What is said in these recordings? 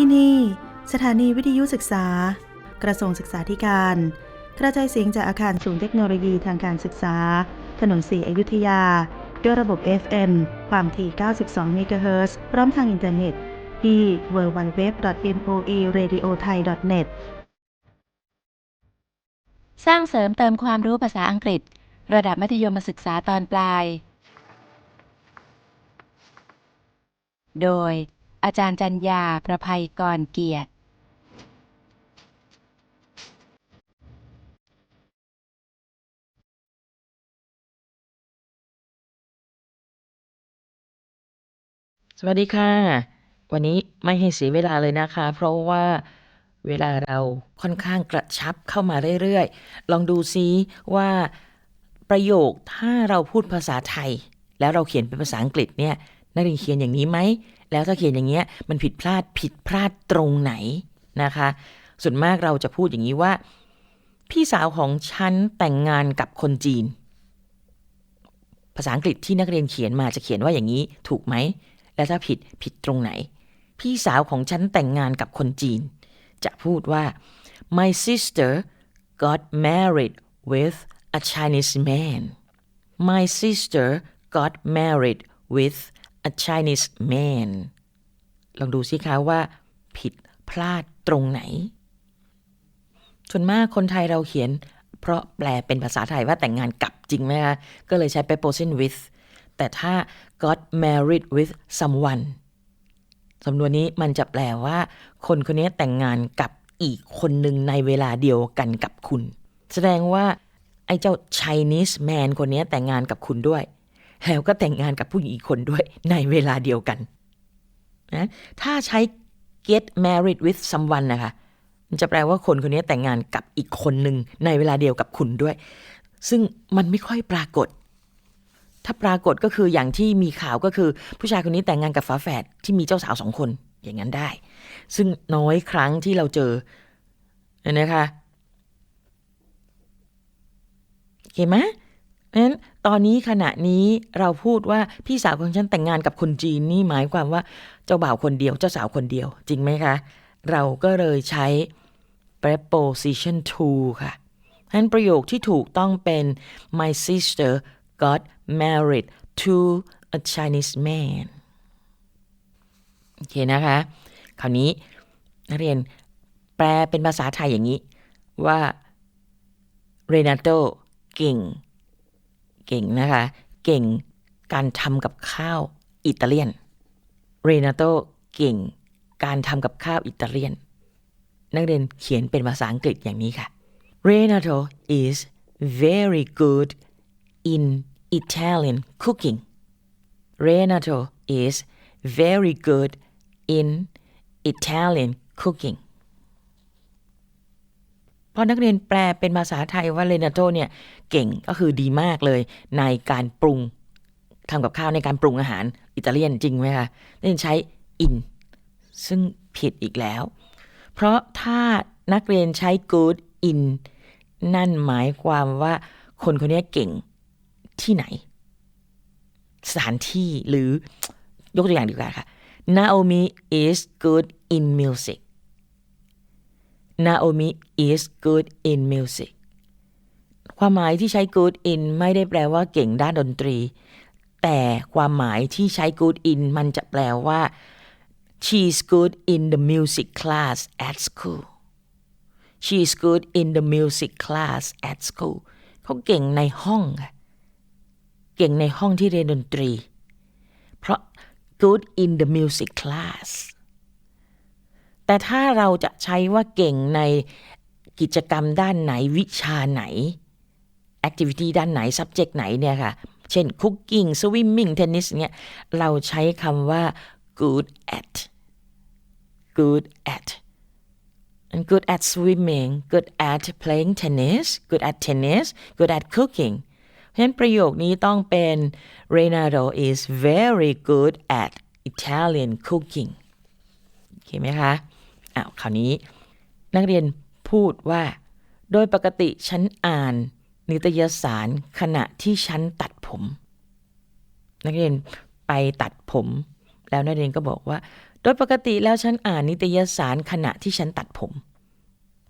ที่นี่ สถานีวิทยุศึกษา กระทรวงศึกษาธิการ กระจายเสียงจากอาคารศูนย์เทคโนโลยีทางการศึกษา ถนนสีอยุธยา ด้วยระบบ FM ความถี่ 92 เมกะเฮิรตซ์พร้อมทางอินเทอร์เน็ต ที่ www.moeradiothai.net สร้างเสริมเติมความรู้ภาษาอังกฤษ ระดับมัธยมศึกษาตอนปลาย โดย อาจารย์จัญญาประภัยกรเกียรติสวัสดีค่ะ วันนี้ไม่ให้เสียเวลาเลยนะคะ เพราะว่าเวลาเราค่อนข้างกระชับเข้ามาเรื่อยๆ ลองดูซิว่าประโยคถ้าเราพูดภาษาไทย แล้วเราเขียนเป็นภาษาอังกฤษเนี่ยนักเรียนเขียนอย่างนี้ไหม แล้วถ้าเขียนอย่างเงี้ยมันผิดพลาดผิดพลาดตรงไหนนะคะ ส่วนมากเราจะพูดอย่างนี้ว่า พี่สาวของฉันแต่งงานกับคนจีน ภาษาอังกฤษที่นักเรียนเขียนมาจะเขียนว่าอย่างนี้ถูกไหม และถ้าผิดผิดตรงไหน พี่สาวของฉันแต่งงานกับคนจีน จะพูดว่า my sister got married with a Chinese man my sister got married with a Chinese man ลองดูสิคะว่า ผิดพลาดตรงไหน ส่วนมากคนไทยเราเขียน เพราะแปลเป็นภาษาไทยว่าแต่งงานกับจริงไหมคะ ก็เลยใช้ preposition with แต่ถ้า got married with someone สำนวนนี้มันจะแปลว่า คนคนนี้แต่งงานกับอีกคนหนึ่งในเวลาเดียวกันกับคุณ แสดงว่า ไอ้เจ้า Chinese man คนนี้แต่งงานกับคุณด้วย แล้วก็แต่งงานกับผู้หญิงอีกคนด้วยในเวลาเดียวกันนะถ้าใช้ get married with someone นะคะ มันจะแปลว่าคนคนนี้แต่งงานกับอีกคนหนึ่งในเวลาเดียวกับคุณด้วย ซึ่งมันไม่ค่อยปรากฏ ถ้าปรากฏก็คืออย่างที่มีข่าวก็คือ ผู้ชายคนนี้แต่งงานกับฝาแฝดที่มีเจ้าสาวสองคนอย่างนั้นได้ ซึ่งน้อยครั้งที่เราเจอนะคะโอเคไหม เพราะฉะนั้นตอนนี้ขณะนี้เราพูดว่าพี่สาวของฉันแต่งงานกับคนจีนนี่หมายความว่าเจ้าบ่าวคนเดียวเจ้าสาวคนเดียว จริงไหมคะ เราก็เลยใช้ preposition to ค่ะฉะนั้นประโยคที่ถูกต้องเป็น my sister got married to a Chinese man โอเคนะคะ คราวนี้นักเรียนแปลเป็นภาษาไทยอย่างนี้ว่าเรนาโตเก่ง เก่งนะคะ เก่งการทำกับข้าวอิตาเลียน เรนาโตเก่งการทำกับข้าวอิตาเลียน นักเรียนเขียนเป็นภาษาอังกฤษอย่างนี้ค่ะ Renato is very good in Italian cooking Renato is very good in Italian cooking พอนักเรียนแปลเป็นภาษาไทยว่าเรนาโตเนี่ยเก่งก็คือดีมากเลยในการปรุงทำกับข้าวในการปรุงอาหารอิตาเลียนจริงไหมคะนักเรียนใช้ in ซึ่งผิดอีกแล้ว เพราะถ้านักเรียนใช้ good in นั่นหมายความว่าคนคนนี้เก่งที่ไหน สถานที่หรือยกตัวอย่างดีกว่าค่ะ Naomi is good in music Naomi is good in music ความหมายที่ใช้ good in ไม่ได้แปลว่าเก่งด้านดนตรี แต่ความหมายที่ใช้ good in มันจะแปลว่า she's good in the music class at school she's good in the music class at school เขาเก่งในห้อง เก่งในห้องที่เรียนดนตรี เพราะ good in the music class แต่ถ้าเราจะใช้ว่าเก่งในกิจกรรมด้านไหนวิชาไหน activity ด้านไหน subject ไหนเนี่ยค่ะ เช่น cooking swimming tennis เนี่ยเราใช้คำว่า good at good at good at swimming good at playing tennis good at tennis good at cooking เพราะฉะนั้นประโยคนี้ต้องเป็น Renato is very good at Italian cooking โอเคไหมคะ อ้าวคราวนี้ นักเรียนพูดว่า โดยปกติฉันอ่านนิตยสารขณะที่ฉันตัดผม นักเรียนไปตัดผม แล้วนักเรียนก็บอกว่า โดยปกติแล้วฉันอ่านนิตยสารขณะที่ฉันตัดผม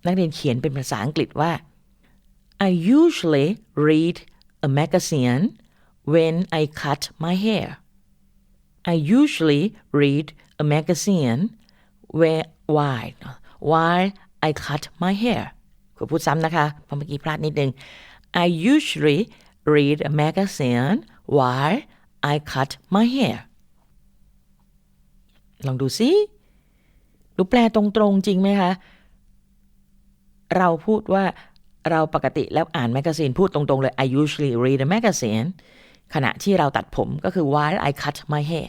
นักเรียนเขียนเป็นภาษาอังกฤษว่า I usually read a magazine when I cut my hair I usually read a magazine where why while I cut my hair ขอพูดซ้ำนะคะเพราะเมื่อกี้พลาดนิดนึง I usually read a magazine while I cut my hair ลองดูสิดูแปลตรงๆจริงไหมคะ เราพูดว่าเราปกติแล้วอ่านแมกกาซีนพูดตรงๆเลย I usually read a magazine ขณะที่เราตัดผมก็คือ while I cut my hair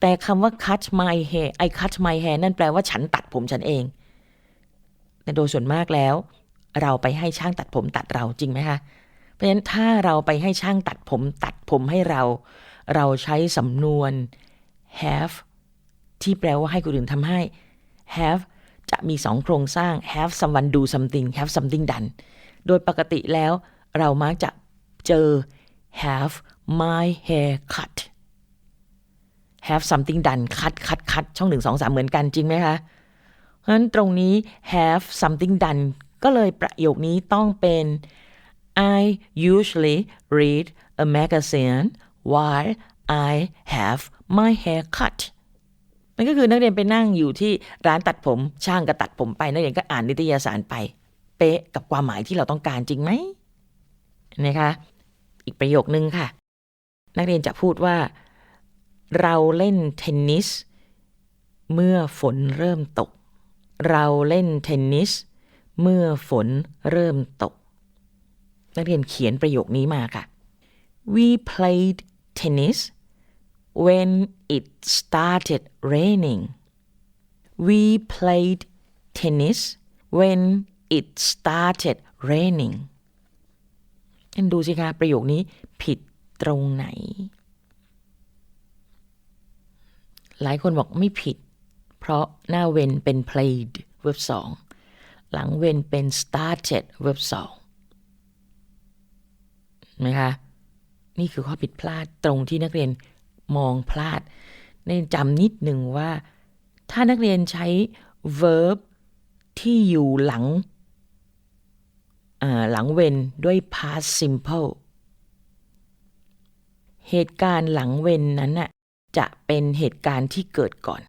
แต่คำว่า cut my hair I cut my hair นั่นแปลว่าฉันตัดผมฉันเองแต่โดยส่วนมากแล้ว เราไปให้ช่างตัดผมตัดเราจริงไหมคะ เพราะฉะนั้นถ้าเราไปให้ช่างตัดผมตัดผมให้เรา เราใช้สำนวน have ที่แปลว่าให้คนอื่นทำให้ have จะมีสองโครงสร้าง have someone do something have something done โดยปกติแล้วเรามักจะเจอ have my hair cut have something done cut cut cut ช่องหนึ่งสองสามเหมือนกันจริงไหมคะ เพราะฉะนั้นตรงนี้ have something done ก็เลยประโยคนี้ต้องเป็น I usually read a magazine while I have my hair cut มันก็คือนักเรียนไปนั่งอยู่ที่ร้านตัดผมช่างก็ตัดผมไปนักเรียนก็อ่านนิตยสารไป เป๊ะกับความหมายที่เราต้องการจริงไหมนะคะ อีกประโยคนึงค่ะ นักเรียนจะพูดว่า เราเล่นเทนนิส เมื่อฝนเริ่มตก เราเล่นเทนนิส เมื่อฝนเริ่มตก นักเรียนเขียนประโยคนี้มาค่ะ We played tennis when it started raining We played tennis when it started raining ท่านดูสิคะประโยคนี้ผิด ตรงไหน หลายคนบอกไม่ผิด เพราะหน้าเวนเป็น played เว็บสองหลังเวนเป็น started เว็บสองไหมคะนี่คือข้อผิดพลาดตรงที่นักเรียนมองพลาดในจำนิดหนึ่งว่า ถ้านักเรียนใช้ verb ที่อยู่หลังอ่าหลังเวนด้วย past simple เหตุการณ์หลังเวนนั้นน่ะจะเป็นเหตุการณ์ที่เกิดก่อน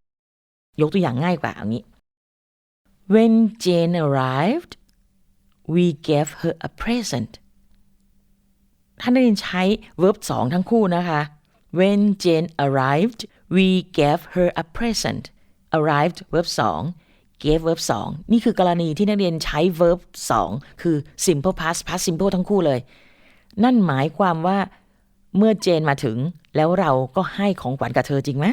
ยกตัวอย่างง่ายกว่าเอางนี้ When Jane arrived we gave her a present ท่านนักเรียนใช้ verb สองทั้งคู่นะคะ When Jane arrived we gave her a present arrived verb สอง gave verb สองนี่คือกรณีที่นักเรียนใช้ verb สองคือ simple past past simple ทั้งคู่เลย นั่นหมายความว่า เมื่อเจนมาถึงแล้วเราก็ให้ของขวัญกับเธอจริงไหม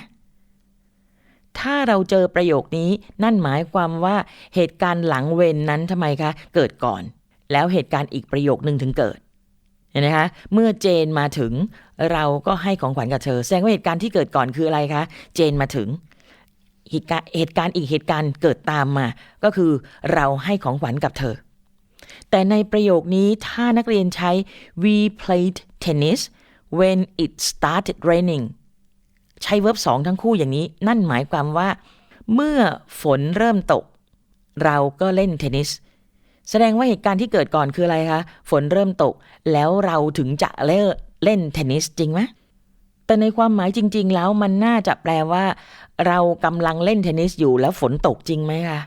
ถ้าเราเจอประโยคนี้นั่นหมายความว่าเหตุการณ์หลังเวนนั้นทำไมคะเกิดก่อน แล้วเหตุการณ์อีกประโยคหนึ่งถึงเกิดเห็นไหมคะเมื่อเจนมาถึง เราก็ให้ของขวัญกับเธอ แสดงว่าเหตุการณ์ที่เกิดก่อนคืออะไรคะเจนมาถึงเหตุการณ์เหตุการณ์อีกเหตุการณ์เกิดตามมา ก็คือเราให้ของขวัญกับเธอ แต่ในประโยคนี้ถ้านักเรียนใช้ we played tennis when it started raining ใช้ verb สองทั้งคู่อย่างนี้ นั่นหมายความว่า เมื่อฝนเริ่มตก เราก็เล่นเทนนิส แสดงว่าเหตุการณ์ที่เกิดก่อนคืออะไรคะ ฝนเริ่มตก แล้วเราถึงจะเล่นเล่นเทนนิสจริงไหมแต่ในความหมายจริง ๆ แล้วมันน่าจะแปลว่า เรากำลังเล่นเทนนิสอยู่แล้วฝนตกจริงไหมคะ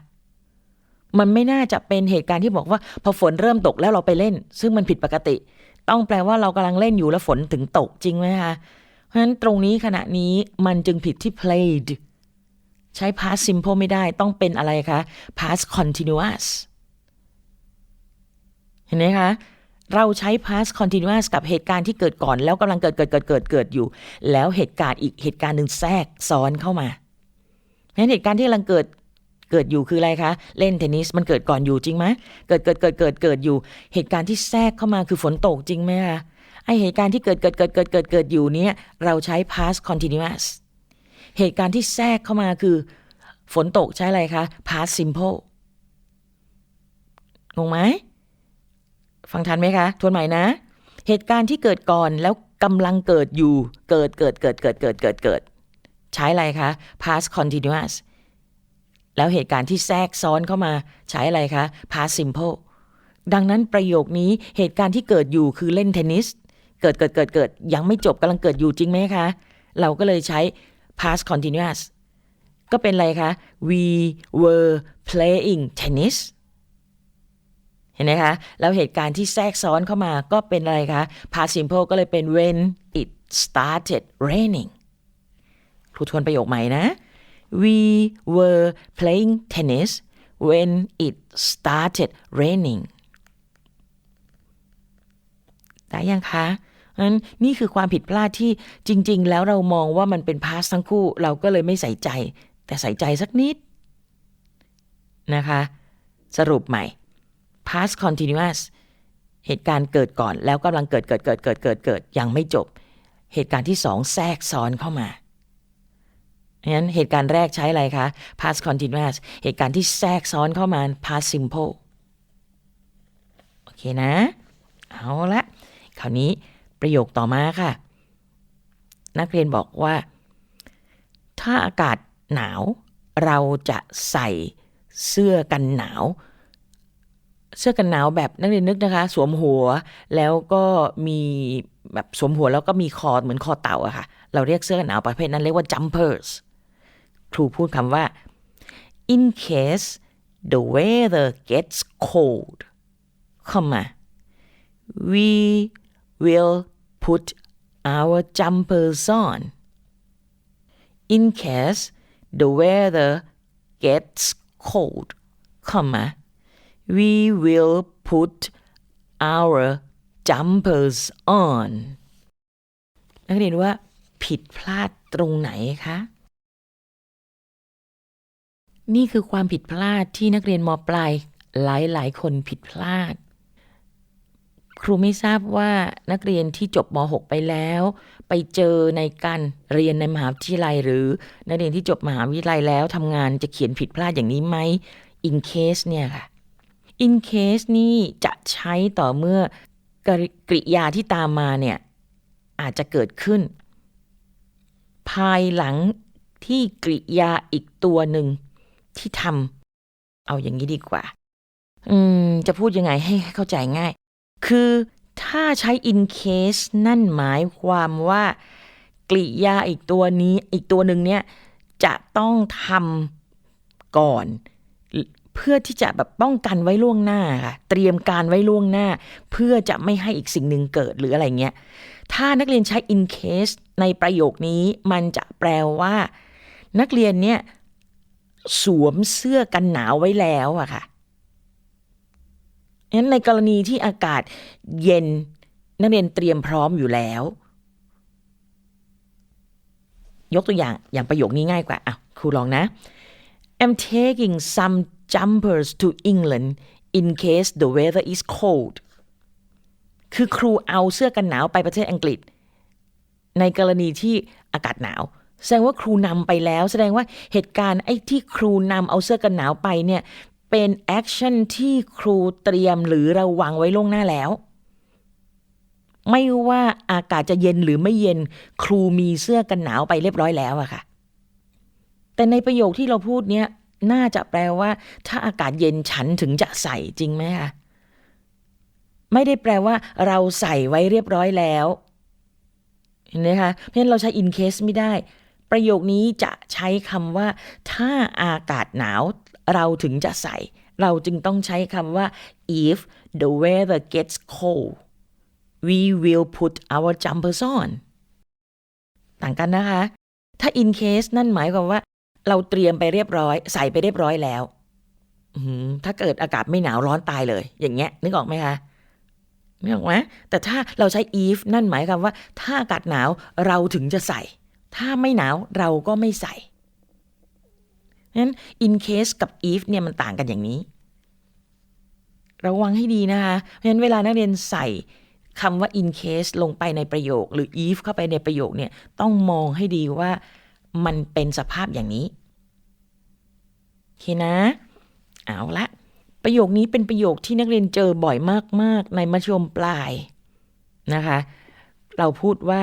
มันไม่น่าจะเป็นเหตุการณ์ที่บอกว่า พอฝนเริ่มตกแล้วเราไปเล่น ซึ่งมันผิดปกติ ต้องแปลว่าเรากำลังเล่นอยู่แล้วฝนถึงตกจริงไหมคะ เพราะฉะนั้นตรงนี้ขณะนี้มันจึงผิดที่ played ใช้ past simple ไม่ได้ต้องเป็นอะไรคะ past continuous เห็นไหมคะ เราใช้ past continuous กับเหตุการณ์ที่เกิดก่อน แล้วกำลังเกิดเกิดเกิดเกิดเกิดอยู่ แล้วเหตุการณ์อีกเหตุการณ์หนึ่งแทรกซ้อนเข้ามาเพราะฉะนั้นเหตุการณ์ที่กำลังเกิด เกิดอยู่คืออะไรคะ เล่นเทนนิสมันเกิดก่อนอยู่จริงไหมเกิดเกิดเกิดเกิดเกิดอยู่ เหตุการณ์ที่แทรกเข้ามาคือฝนตกจริงไหมคะไอเหตุการณ์ที่เกิดเกิดเกิดเกิดเกิดเกิดอยู่เนี้ยเราใช้ past continuous เหตุการณ์ที่แทรกเข้ามาคือ ฝนตกใช้อะไรคะ past simple งงไหมฟังทันไหมคะทวนใหม่นะ เหตุการณ์ที่เกิดก่อนแล้วกำลังเกิดอยู่ เกิดเกิดเกิดเกิดเกิดเกิดเกิด ใช้อะไรคะ past continuous แล้วเหตุการณ์ที่แทรกซ้อนเข้ามาใช้อะไรคะ past simple ดังนั้นประโยคนี้เหตุการณ์ที่เกิดอยู่คือเล่นเทนนิส เกิดเกิดเกิดเกิดยังไม่จบกำลังเกิดอยู่จริงไหมคะ เราก็เลยใช้ past continuous ก็เป็นอะไรคะ we were playing tennis เห็นไหมคะ แล้วเหตุการณ์ที่แทรกซ้อนเข้ามาก็เป็นอะไรคะ past simple ก็เลยเป็น when it started raining ครูทวนประโยคใหม่นะ we were playing tennis when it started raining ได้ยังคะนั้นนี่คือความผิดพลาดที่จริง ๆ แล้วเรามองว่ามันเป็น past ทั้งคู่ เราก็เลยไม่ใส่ใจ แต่ใส่ใจสักนิดนะคะ สรุปใหม่ past continuous เหตุการณ์เกิดก่อนแล้วกำลังเกิดเกิดเกิดเกิดเกิดเกิดยังไม่จบ เหตุการณ์ที่สองแทรกซ้อนเข้ามา งั้นเหตุการณ์แรกใช้อะไรคะ past continuous เหตุการณ์ที่แทรกซ้อนเข้ามา past simple โอเคนะ เอาละคราวนี้ประโยคต่อมาค่ะ นักเรียนบอกว่า ถ้าอากาศหนาว เราจะใส่เสื้อกันหนาว เสื้อกันหนาวแบบนักเรียนนึกนะคะ สวมหัวแล้วก็มีแบบสวมหัวแล้วก็มีคอเหมือนคอเต่าอะค่ะ เราเรียกเสื้อกันหนาวประเภทนั้นเรียกว่า jumpers ครูพูดคำว่า in case the weather gets cold เข้ามา we will put our jumpers on in case the weather gets cold เข้ามา we will put our jumpers on นักเรียนว่าผิดพลาดตรงไหนคะ นี่คือความผิดพลาดที่นักเรียนมปลายหลายๆคนผิดพลาด ครูไม่ทราบว่านักเรียนที่จบม .6 ไปแล้ว ไปเจอในการเรียนในมหาวิทยาลัย หรือนักเรียนที่จบมหาวิทยาลัยแล้วทำงานจะเขียนผิดพลาดอย่างนี้ไหม in case เนี่ยค่ะ in case นี่จะใช้ต่อเมื่อกริกริยาที่ตามมาเนี่ย อาจจะเกิดขึ้น ภายหลังที่กริยาอีกตัวหนึ่ง ที่ทำเอาอย่างนี้ดีกว่า อืม จะพูดยังไงให้เข้าใจง่าย คือถ้าใช้ in case นั่นหมายความว่า กริยาอีกตัวนี้อีกตัวหนึ่งเนี่ย จะต้องทำก่อน เพื่อที่จะแบบป้องกันไว้ล่วงหน้าค่ะเตรียมการไว้ล่วงหน้า เพื่อจะไม่ให้อีกสิ่งหนึ่งเกิดหรืออะไรเงี้ยถ้านักเรียนใช้ in case ในประโยคนี้มันจะแปลว่า นักเรียนเนี่ย สวมเสื้อกันหนาวไว้แล้วอะค่ะงั้นในกรณีที่อากาศเย็นนักเรียนเตรียมพร้อมอยู่แล้ว ยกตัวอย่างอย่างประโยคนี้ง่ายกว่าอะครูลองนะ I'm taking some jumpers to England in case the weather is cold คือครูเอาเสื้อกันหนาวไปประเทศอังกฤษ ในกรณีที่อากาศหนาว แสดงว่าครูนำไปแล้ว แสดงว่าเหตุการณ์ไอ้ที่ครูนำเอาเสื้อกันหนาวไปเนี่ยเป็นแอคชั่นที่ครูเตรียมหรือระวังไว้ล่วงหน้าแล้ว ไม่ว่าอากาศจะเย็นหรือไม่เย็น ครูมีเสื้อกันหนาวไปเรียบร้อยแล้วอะค่ะ แต่ในประโยคที่เราพูดเนี้ยน่าจะแปลว่า ถ้าอากาศเย็นฉันถึงจะใส่จริงไหมคะไม่ได้แปลว่า เราใส่ไว้เรียบร้อยแล้วเห็นไหมคะเพราะฉะนั้นเราใช้ in case ไม่ได้ ประโยคนี้จะใช้คำว่า ถ้าอากาศหนาวเราถึงจะใส่ เราจึงต้องใช้คำว่า if the weather gets cold we will put our jumpers on ต่างกันนะคะ ถ้า in case นั่นหมายความว่า เราเตรียมไปเรียบร้อย ใส่ไปเรียบร้อยแล้วถ้าเกิดอากาศไม่หนาวร้อนตายเลย อย่างเงี้ย นึกออกไหมคะนึกออกไหมแต่ถ้าเราใช้ if นั่นหมายความว่า ถ้าอากาศหนาวเราถึงจะใส่ ถ้าไม่หนาวเราก็ไม่ใส่นั้น in case กับ if เนี่ยมันต่างกันอย่างนี้ ระวังให้ดีนะคะ เพราะฉะนั้นเวลานักเรียนใส่คำว่า in case ลงไปในประโยค หรือ if เข้าไปในประโยคเนี่ยต้องมองให้ดีว่ามันเป็นสภาพอย่างนี้ โอเคนะ เอาละประโยคนี้เป็นประโยคที่นักเรียนเจอบ่อยมาก ๆ ในมัธยมปลายนะคะ เราพูดว่า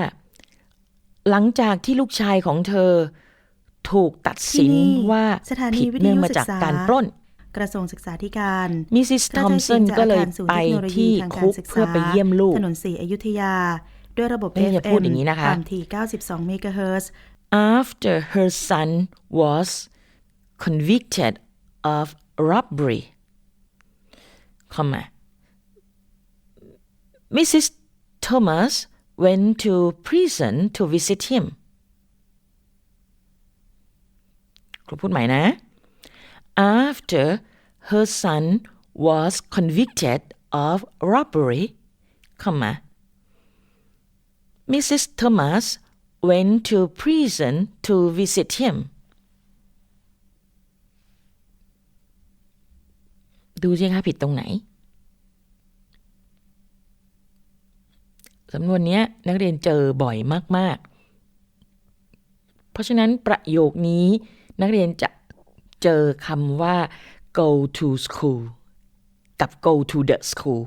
หลังจากที่ลูกชายของเธอ ถูกตัดสินที่นี่ว่าสถานีผิดวิทยุเนื่องมาจากศึกษาการปล้น กระทรวงศึกษาธิการมิสซิสกทระอมจายสัเสียนงจากก็อาเลยคารศูนย์ไปเทคโนโลยีที่ทางกาคุรกศึกษาเพื่อไปเยี่ยมลูกถนนสีอยุธยา ด้วยระบบเอ้ยอย่าพูด FM อย่างนี้นะคะความถี่92เมกะเฮิรตซ์ after her son was convicted of robbery, comma, Mrs. Thomas went to prison to visit him. ครูพูดใหม่นะ After her son was convicted of robbery, comma, Mrs. Thomas went to prison to visit him. ดูสิคะผิดตรงไหน สำนวนนี้นักเรียนเจอบ่อยมาก ๆ เพราะฉะนั้นประโยคนี้นักเรียนจะเจอคำว่า go to school กับ go to the school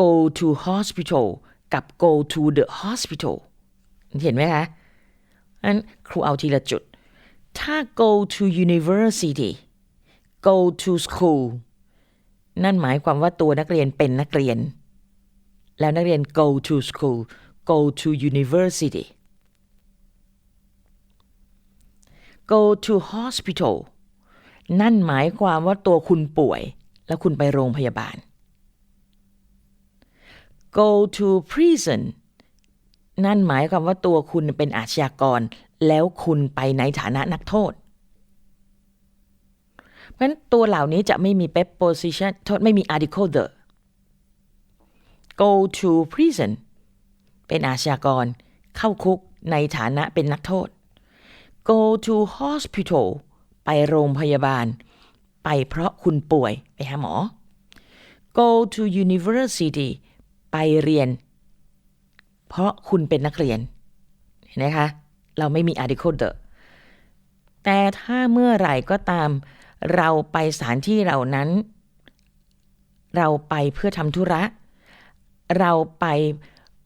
go to hospital กับ go to the hospital เห็นไหมคะนั้นครูเอาทีละจุด ถ้า go to university go to school นั่นหมายความว่าตัวนักเรียนเป็นนักเรียน แล้วนักเรียน go to school go to university go to hospital นั่นหมายความว่าตัวคุณป่วย แล้วคุณไปโรงพยาบาล go to prison นั่นหมายความว่าตัวคุณเป็นอาชญากร แล้วคุณไปในฐานะนักโทษ เพราะฉะนั้นตัวเหล่านี้จะไม่มี preposition โทษไม่มี article the go to prison เป็นอาชญากร เข้าคุกในฐานะเป็นนักโทษ go to hospital ไปโรงพยาบาล ไปเพราะคุณป่วยไปหาหมอ go to university ไปเรียน เพราะคุณเป็นนักเรียน เห็นไหมคะ เราไม่มี article the แต่ถ้าเมื่อไหร่ก็ตาม เราไปสถานที่เหล่านั้น เราไปเพื่อทำธุระ เราไป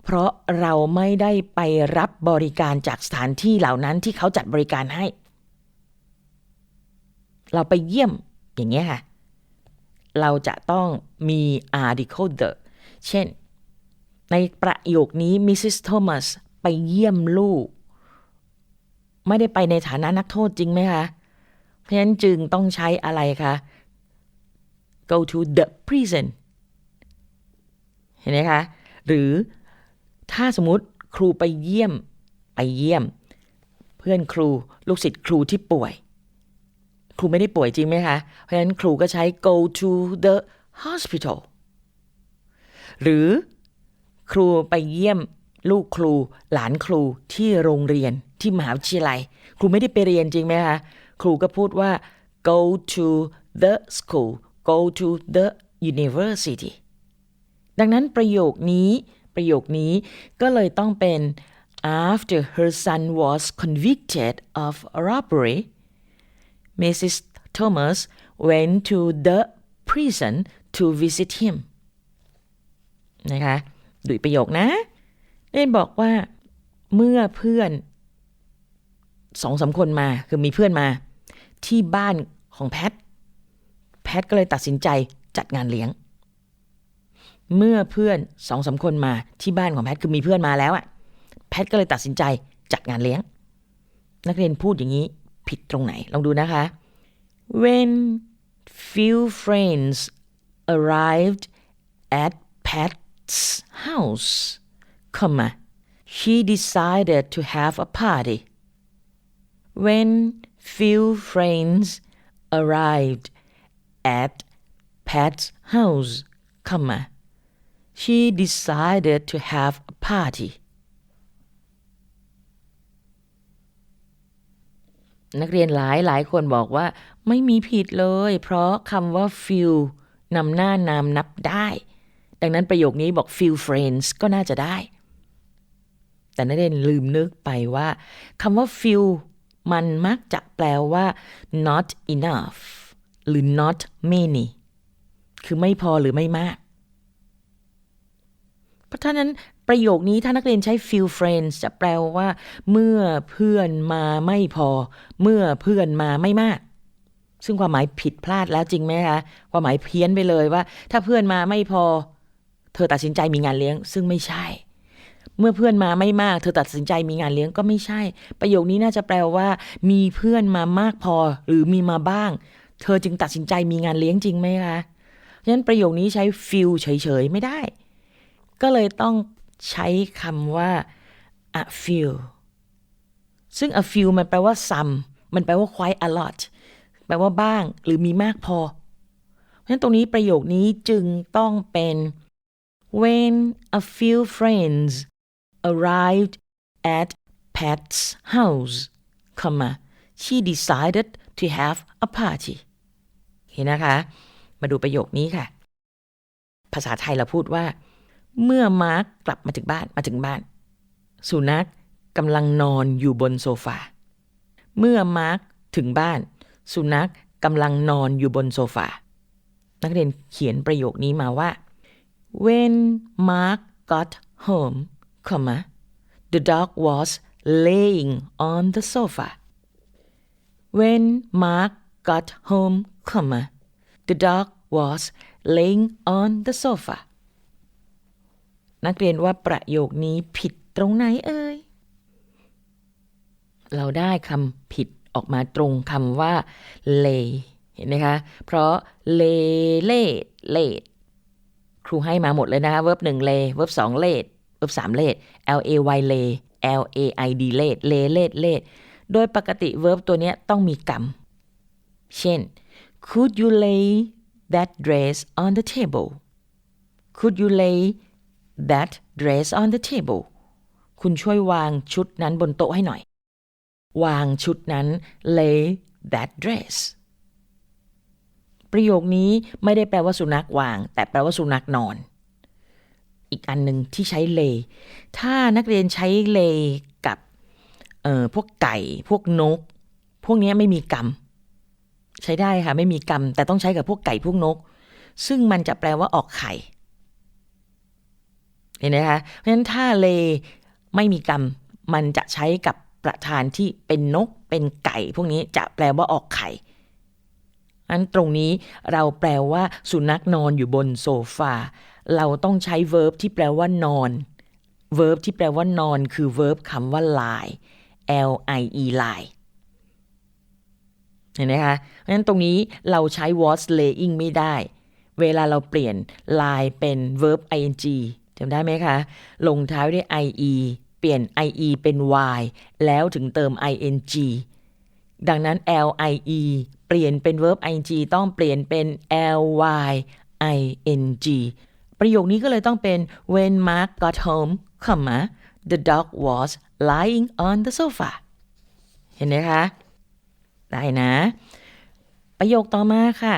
เพราะเราไม่ได้ไปรับบริการจากสถานที่เหล่านั้นที่เขาจัดบริการให้ เราไปเยี่ยมอย่างเงี้ยค่ะ เราจะต้องมี article the เช่น ในประโยคนี้ Mrs. Thomas ไปเยี่ยมลูก ไม่ได้ไปในฐานะนักโทษจริงไหมคะ เพราะฉะนั้นจึงต้องใช้อะไรคะ go to the prison เห็นไหมคะ หรือถ้าสมมติครูไปเยี่ยมไปเยี่ยม เพื่อนครูลูกศิษย์ครูที่ป่วย ครูไม่ได้ป่วยจริงไหมคะ เพราะฉะนั้นครูก็ใช้ go to the hospital หรือครูไปเยี่ยมลูกครู หลานครูที่โรงเรียนที่มหาวิทยาลัย ครูไม่ได้ไปเรียนจริงไหมคะ ครูก็พูดว่า go to the school go to the university ดังนั้นประโยคนี้ประโยคนี้ก็เลยต้องเป็น after her son was convicted of robbery Mrs. Thomas went to the prison to visit him นะคะดูประโยคนะเล่นบอกว่าเมื่อเพื่อนสองสามคนมาคือมีเพื่อนมา ที่บ้านของแพท แพทก็เลยตัดสินใจจัดงานเลี้ยง เมื่อเพื่อนสองสาคนมาที่บ้านของแพทคือมีเพื่อนมาแล้วอะแพทก็เลยตัดสินใจจัดงานเลี้ยง นักเรียนพูดอย่างนี้ผิดตรงไหน ลองดูนะคะ when few friends arrived at Pat's house, comma, she decided to have a party. When few friends arrived at Pat's house, comma, she decided to have a party. นักเรียนหลายหลายคนบอกว่าไม่มีผิดเลย เพราะคำว่า few นำหน้านามนับได้ ดังนั้นประโยคนี้บอก few friends ก็น่าจะได้ แต่นักเรียนลืมนึกไปว่าคำว่า few มันมักจะแปลว่า not enough หรือ not many คือไม่พอหรือไม่มาก เพราะฉะนั้นประโยคนี้ถ้านักเรียนใช้ few friends จะแปลว่า เมื่อเพื่อนมาไม่พอ เมื่อเพื่อนมาไม่มาก ซึ่งความหมายผิดพลาดแล้วจริงไหมคะความหมายเพี้ยนไปเลยว่า ถ้าเพื่อนมาไม่พอ เธอตัดสินใจมีงานเลี้ยง ซึ่งไม่ใช่ เมื่อเพื่อนมาไม่มาก เธอตัดสินใจมีงานเลี้ยงก็ไม่ใช่ ประโยคนี้น่าจะแปลว่า มีเพื่อนมามากพอ หรือมีมาบ้าง เธอจึงตัดสินใจมีงานเลี้ยงจริงไหมคะฉะนั้นประโยคนี้ใช้ feel เฉยๆไม่ได้ ก็เลยต้องใช้คำว่า a few ซึ่ง a few มันแปลว่า some มันแปลว่า quite a lot แปลว่าบ้างหรือมีมากพอ เพราะฉะนั้นตรงนี้ประโยคนี้จึงต้องเป็น when a few friends arrived at Pat's house, comma, she decided to have a party เห็นนะคะ มาดูประโยคนี้ค่ะ ภาษาไทยเราพูดว่า เมื่อมาร์กกลับมาถึงบ้านมาถึงบ้าน สุนัขกำลังนอนอยู่บนโซฟา เมื่อมาร์กถึงบ้าน สุนัขกำลังนอนอยู่บนโซฟา นักเรียนเขียนประโยคนี้มาว่า when Mark got home, comma, the dog was laying on the sofa. When Mark got home, comma, the dog was laying on the sofa. นักเรียนว่าประโยคนี้ผิดตรงไหนเอ่ย เราได้คำผิดออกมาตรงคำว่า lay เห็นไหมคะ เพราะ lay late late ครูให้มาหมดเลยนะคะ verb หนึ่ง lay verb สอง late verb สาม late l a y lay l a i d late lay late late โดยปกติ verb ตัวนี้ต้องมีกรรม เช่น could you lay that dress on the table could you lay that dress on the table คุณช่วยวางชุดนั้นบนโต๊ะให้หน่อย วางชุดนั้น lay that dress ประโยคนี้ไม่ได้แปลว่าสุนัขวาง แต่แปลว่าสุนัขนอน อีกอันหนึ่งที่ใช้เลถ้านักเรียนใช้เลกับพวกไก่ พวกนก พวกนี้ไม่มีกรรม ใช้ได้ค่ะ ไม่มีกรรม แต่ต้องใช้กับพวกไก่พวกนก ซึ่งมันจะแปลว่าออกไข่ เห็นไหมคะ เพราะฉะนั้นถ้าเลไม่มีกรรม มันจะใช้กับประธานที่เป็นนกเป็นไก่ พวกนี้จะแปลว่าออกไข่อันตรงนี้เราแปลว่าสุนัขนอนอยู่บนโซฟา เราต้องใช้ verb ที่แปลว่านอน verb ที่แปลว่านอน คือ verb คำว่า lie l i e lie เห็นไหมคะเพราะฉะนั้นตรงนี้เราใช้ was laying ไม่ได้ เวลาเราเปลี่ยน lie เป็น verb ing จำได้ไหมคะ ลงท้ายด้วย ie เปลี่ยน ie เป็น y แล้วถึงเติม ing ดังนั้น lie เปลี่ยนเป็น verb ing ต้องเปลี่ยนเป็น ly ing ประโยคนี้ก็เลยต้องเป็น when Mark got home, comma, the dog was lying on the sofa เห็นไหมคะ ได้นะ ประโยคต่อมาค่ะ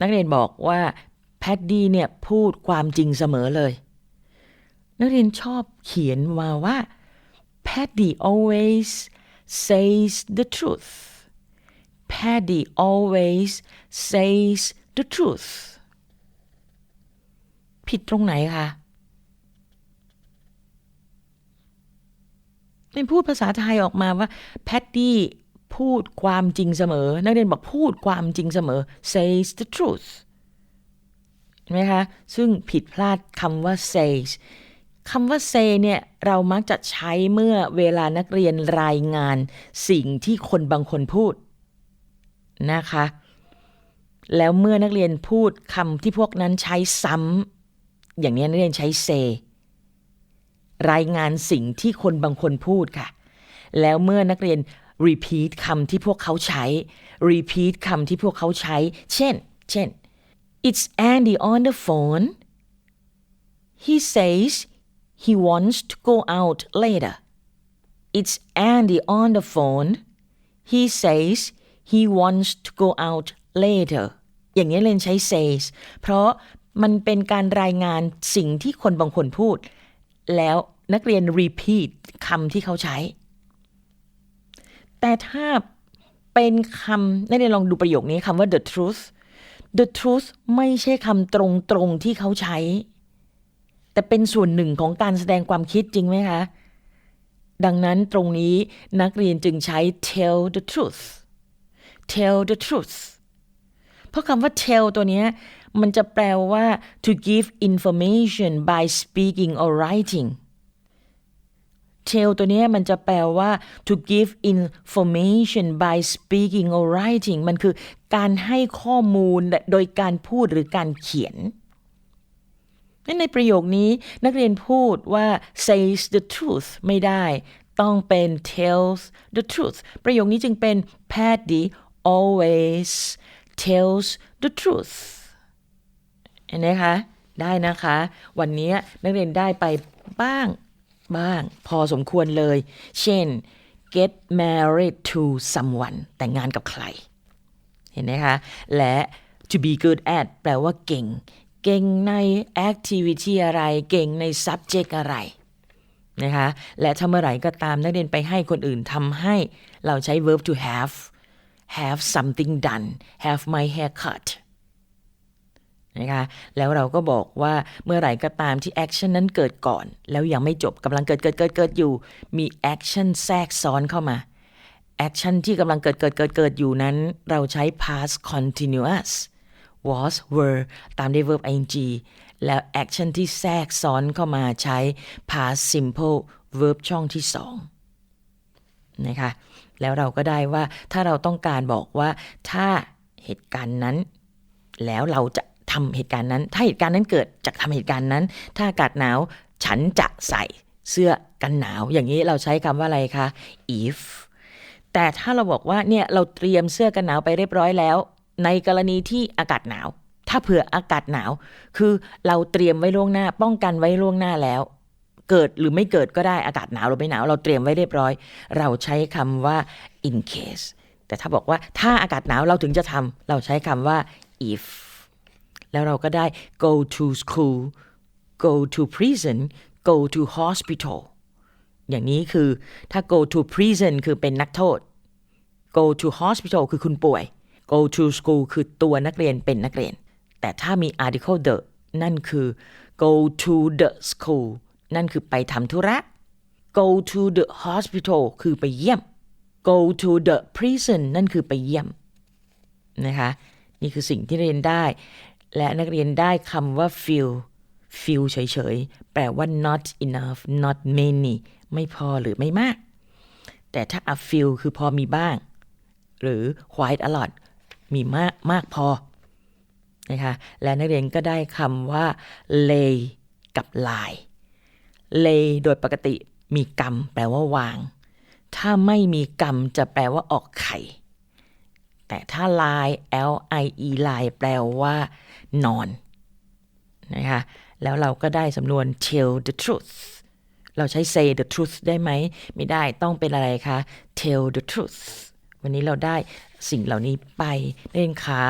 นักเรียนบอกว่า แพดดี้เนี่ยพูดความจริงเสมอเลย นักเรียนชอบเขียนมาว่า Paddy always says the truth Paddy always says the truth ผิดตรงไหนคะเป็นพูดภาษาไทยออกมาว่าแพดดี้พูดความจริงเสมอ นักเรียนบอกพูดความจริงเสมอ says the truth นไหมคะซึ่งผิดพลาดคำว่า says คำว่า say เนี่ยเรามักจะใช้เมื่อเวลานักเรียนรายงานสิ่งที่คนบางคนพูดนะคะ แล้วเมื่อนักเรียนพูดคำที่พวกนั้นใช้ซ้ำอย่างนี้นักเรียนใช้ say รายงานสิ่งที่คนบางคนพูดค่ะ แล้วเมื่อนักเรียน repeat คำที่พวกเขาใช้ repeat คำที่พวกเขาใช้ เช่น เช่น it's Andy on the phone he says he wants to go out later it's Andy on the phone he says he wants to go out later อย่างนี้เรนใช้ says เพราะมันเป็นการรายงานสิ่งที่คนบางคนพูด แล้วนักเรียน repeat คำที่เขาใช้ แต่ถ้าเป็นคำนักเรียนลองดูประโยคนี้คำว่า the truth the truth ไม่ใช่คำตรงๆที่เขาใช้ แต่เป็นส่วนหนึ่งของการแสดงความคิดจริงไหมคะ ดังนั้นตรงนี้นักเรียนจึงใช้ tell the truth tell the truth เพราะคำว่า tell ตัวนี้มันจะแปลว่า to give information by speaking or writing tell ตัวนี้มันจะแปลว่า to give information by speaking or writing มันคือการให้ข้อมูลโดยการพูดหรือการเขียนในประโยคนี้นักเรียนพูดว่า says the truth ไม่ได้ ต้องเป็น tells the truth ประโยคนี้จึงเป็น Patty always tells the truth เห็นไหมคะ ได้นะคะ วันนี้นักเรียนได้ไปบ้าง บางพอสมควรเลย เช่น get married to someone แต่งงานกับใคร เห็นไหมคะ และ to be good at แปลว่าเก่ง เก่งใน activity อะไร เก่งใน subject อะไรนะคะ และถ้าเมื่อไหร่ก็ตามนักเรียนไปให้คนอื่นทำให้เราใช้ verb to have have something done have my hair cut นะคะแล้วเราก็บอกว่าเมื่อไหร่ก็ตามที่ action นั้นเกิดก่อน แล้วยังไม่จบกำลังเกิดเกิดเกิดเกิดอยู่ มี action แทรกซ้อนเข้ามา action ที่กำลังเกิดเกิดเกิดเกิดอยู่นั้น เราใช้ past continuous was were ตามด้วย verb ing แล้ว action ที่แทรกซ้อนเข้ามาใช้ past simple verb ช่องที่สองนะคะแล้วเราก็ได้ว่าถ้าเราต้องการบอกว่าถ้าเหตุการณ์นั้น แล้วเราจะ ทำเหตุการณ์นั้น ถ้าเหตุการณ์นั้นเกิดจากทำเหตุการณ์นั้น ถ้าอากาศหนาวฉันจะใส่เสื้อกันหนาว อย่างนี้เราใช้คำว่าอะไรคะ if แต่ถ้าเราบอกว่าเนี่ยเราเตรียมเสื้อกันหนาวไปเรียบร้อยแล้ว ในกรณีที่อากาศหนาว ถ้าเผื่ออากาศหนาว คือเราเตรียมไว้ล่วงหน้า ป้องกันไว้ล่วงหน้าแล้ว เกิดหรือไม่เกิดก็ได้อากาศหนาวหรือไม่หนาว เราเตรียมไว้เรียบร้อย เราใช้คำว่า in case แต่ถ้าบอกว่าถ้าอากาศหนาวเราถึงจะทำเราใช้คำว่า if แล้วเราก็ได้ go to school go to prison go to hospital อย่างนี้คือถ้า go to prison คือเป็นนักโทษ go to hospital คือคุณป่วย go to school คือตัวนักเรียนเป็นนักเรียน แต่ถ้ามี article the นั่นคือ go to the school นั่นคือไปทำธุระ go to the hospital คือไปเยี่ยม go to the prison นั่นคือไปเยี่ยมนะคะ นี่คือสิ่งที่เรียนได้ และนักเรียนได้คำว่า feel feel เฉยๆ แปลว่า not enough not many ไม่พอหรือไม่มาก แต่ถ้า a few คือพอมีบ้าง หรือ quite a lot มีมากมากพอนะคะและนักเรียนก็ได้คำว่า lay กับ lie lay โดยปกติมีกรรม แปลว่าวาง ถ้าไม่มีกรรมจะแปลว่าออกไข่ แต่ถ้า lie l i e lie แปลว่า นอนนะคะแล้วเราก็ได้สำนวน tell the truth เราใช้ say the truth ได้ไหม ไม่ได้ต้องเป็นอะไรคะ tell the truth วันนี้เราได้สิ่งเหล่านี้ไปเรียนขา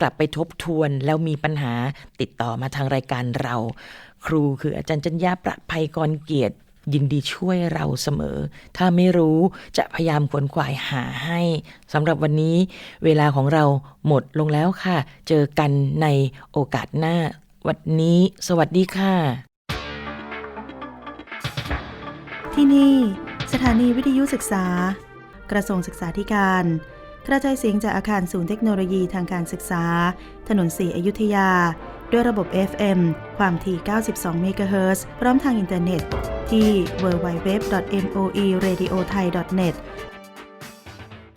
กลับไปทบทวนแล้วมีปัญหาติดต่อมาทางรายการเรา ครูคืออาจารย์จัญญาประภัยกรเกียรติ ยินดีช่วยเราเสมอ ถ้าไม่รู้จะพยายามขวนขวายหาให้สำหรับวันนี้เวลาของเราหมดลงแล้วค่ะ เจอกันในโอกาสหน้า วันนี้ สวัสดีค่ะ ที่นี่ สถานีวิทยุศึกษา กระทรวงศึกษาธิการกระจายเสียงจากอาคารศูนย์เทคโนโลยีทางการศึกษา ถนนสีอยุธยา ด้วยระบบ FM ความถี่ 92 เมกะเฮิรตซ์พร้อมทางอินเทอร์เน็ตที่ www.moeradiothai.net